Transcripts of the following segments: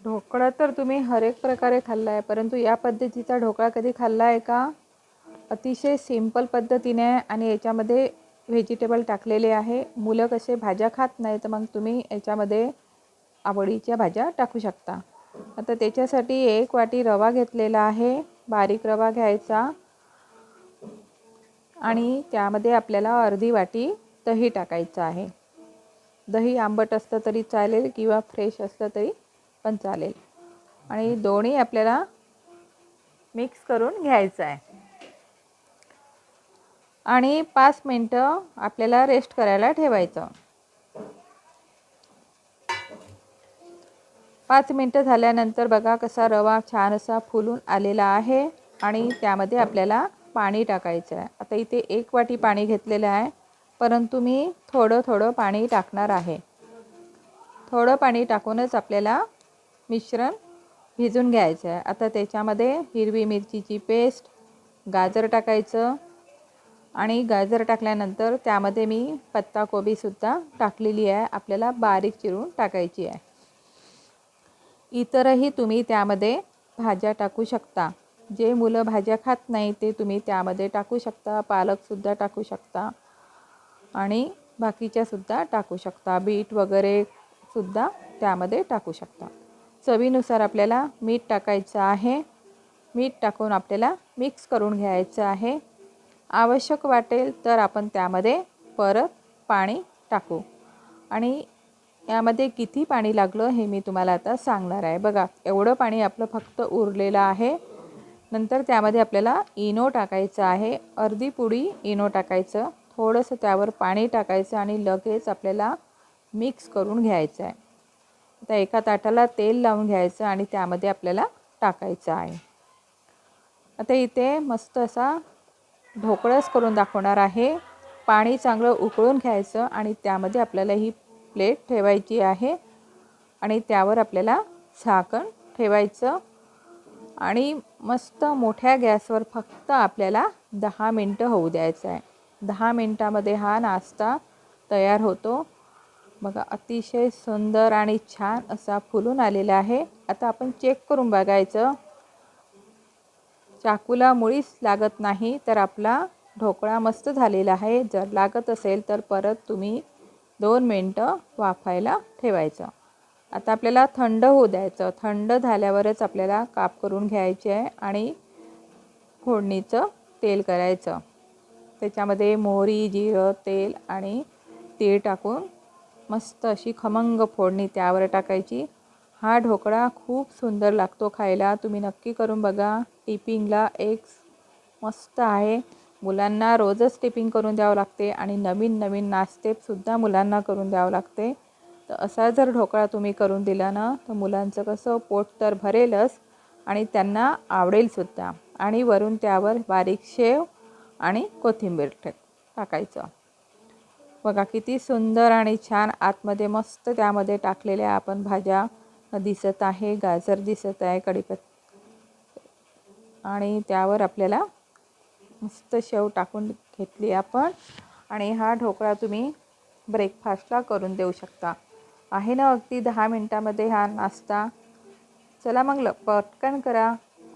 ढोकळा तर तुम्ही हर एक प्रकारे खाल्ला आहे परंतु या पद्धतीचा ढोकळा कधी खाल्ला आहे का? अतिशय सिंपल पद्धतीने आहे आणि याच्यामध्ये व्हेजिटेबल टाकलेले आहे. मुलं कसे भाज्या खात नाही तर मग तुम्ही याच्यामध्ये आवडीच्या भाज्या टाकू शकता. आता त्याच्यासाठी एक वाटी रवा घेतलेला आहे बारीक रवा घ्यायचा. आणि त्यामध्ये आपल्याला अर्धी वाटी दही टाकायचं आहे. दही आंबट असतं तरी चालेल किंवा फ्रेश असलं तरी पण चालेल. आणि दोन्ही आपल्याला मिक्स करून घ्यायचं आहे. आणि पाच मिनटं आपल्याला रेस्ट करायला ठेवायचं. पाच मिनटं झाल्यानंतर बघा कसा रवा छान असा फुलून आलेला आहे आणि त्यामध्ये आपल्याला पाणी टाकायचं आहे. आता इथे एक वाटी पाणी घेतलेलं आहे परंतु मी थोडं थोडं पाणी टाकणार आहे. थोडं पाणी टाकूनच आपल्याला मिश्रण भिजून घ्यायचं. आहे आता त्याच्यामध्ये हिरवी मिरचीची पेस्ट गाजर टाकायचं आणि गाजर टाकल्यानंतर त्यामध्ये मी पत्ताकोबीसुद्धा टाकलेली आहे. आपल्याला बारीक चिरून टाकायची आहे. इतरही तुम्ही त्यामध्ये भाज्या टाकू शकता. जे मुलं भाज्या खात नाही ते तुम्ही त्यामध्ये टाकू शकता. पालकसुद्धा टाकू शकता आणि बाकीच्यासुद्धा टाकू शकता. बीट वगैरे सुद्धा त्यामध्ये टाकू शकता. चवीनुसार आपल्याला मीठ टाकायचं आहे. मीठ टाकून आपल्याला मिक्स करून घ्यायचं आहे. आवश्यक वाटेल तर आपण त्यामध्ये परत पाणी टाकू. आणि यामध्ये किती पाणी लागलं हे मी तुम्हाला आता सांगणार आहे. बघा एवढं पाणी आपलं फक्त उरलेलं आहे. नंतर त्यामध्ये आपल्याला इनो टाकायचं आहे. अर्धी पुडी इनो टाकायचं. थोडंसं त्यावर पाणी टाकायचं आणि लगेच आपल्याला मिक्स करून घ्यायचं आहे. आता एका ताटाला तेल लावून घ्यायचं आणि त्यामध्ये आपल्याला टाकायचं आहे. आता इथे मस्त असा ढोकळाच करून दाखवणार आहे. पाणी चांगलं उकळून घ्यायचं आणि त्यामध्ये आपल्याला ही प्लेट ठेवायची आहे. आणि त्यावर आपल्याला झाकण ठेवायचं. आणि मस्त मोठ्या गॅसवर फक्त आपल्याला दहा मिनटं होऊ द्यायचं आहे. दहा मिनटामध्ये हा नाश्ता तयार होतो. बघा अतिशय सुंदर आणि छान असा फुलून आलेला आहे. आता आपण चेक करून बघायचं. चाकूला मुळीच लागत नाही तर आपला ढोकळा मस्त झालेला आहे. जर लागत असेल तर परत तुम्ही दोन मिनटं वाफायला ठेवायचं. आता आपल्याला थंड होऊ द्यायचं. थंड झाल्यावरच आपल्याला काप करून घ्यायचे आहे आणि फोडणीचं तेल करायचं. त्याच्यामध्ये मोहरी जिरं तेल आणि तीळ टाकून मस्त अशी खमंग फोडणी त्यावर टाकायची. हा ढोकळा खूप सुंदर लागतो खायला. तुम्ही नक्की करून बघा. टिपिंगला एक मस्त आहे. मुलांना रोजच टिपिंग करून द्यावं लागते आणि नवीन नवीन नाश्तेसुद्धा मुलांना करून द्यावं लागते. तर असा जर ढोकळा तुम्ही करून दिला ना तर मुलांचं कसं पोट तर भरेलच आणि त्यांना आवडेलसुद्धा आणि वरून त्यावर बारीक शेव आणि कोथिंबीर टाकायचं. बघा किती सुंदर आणि छान आतमध्ये मस्त त्यामध्ये टाकलेल्या आपण भाज्या दिसत आहे गाजर दिसत आहे कढीपत्ता आणि त्यावर आपल्याला मस्त शेव टाकून घेतली आपण. आणि हा ढोकळा तुम्ही ब्रेकफास्टला करून देऊ शकता. आहे ना अगदी दहा मिनटामध्ये हा नाश्ता. चला मग ल पटकन करा.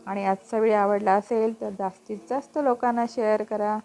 आणि आजचा व्हिडिओ आवडला असेल तर जास्तीत जास्त लोकांना शेअर करा.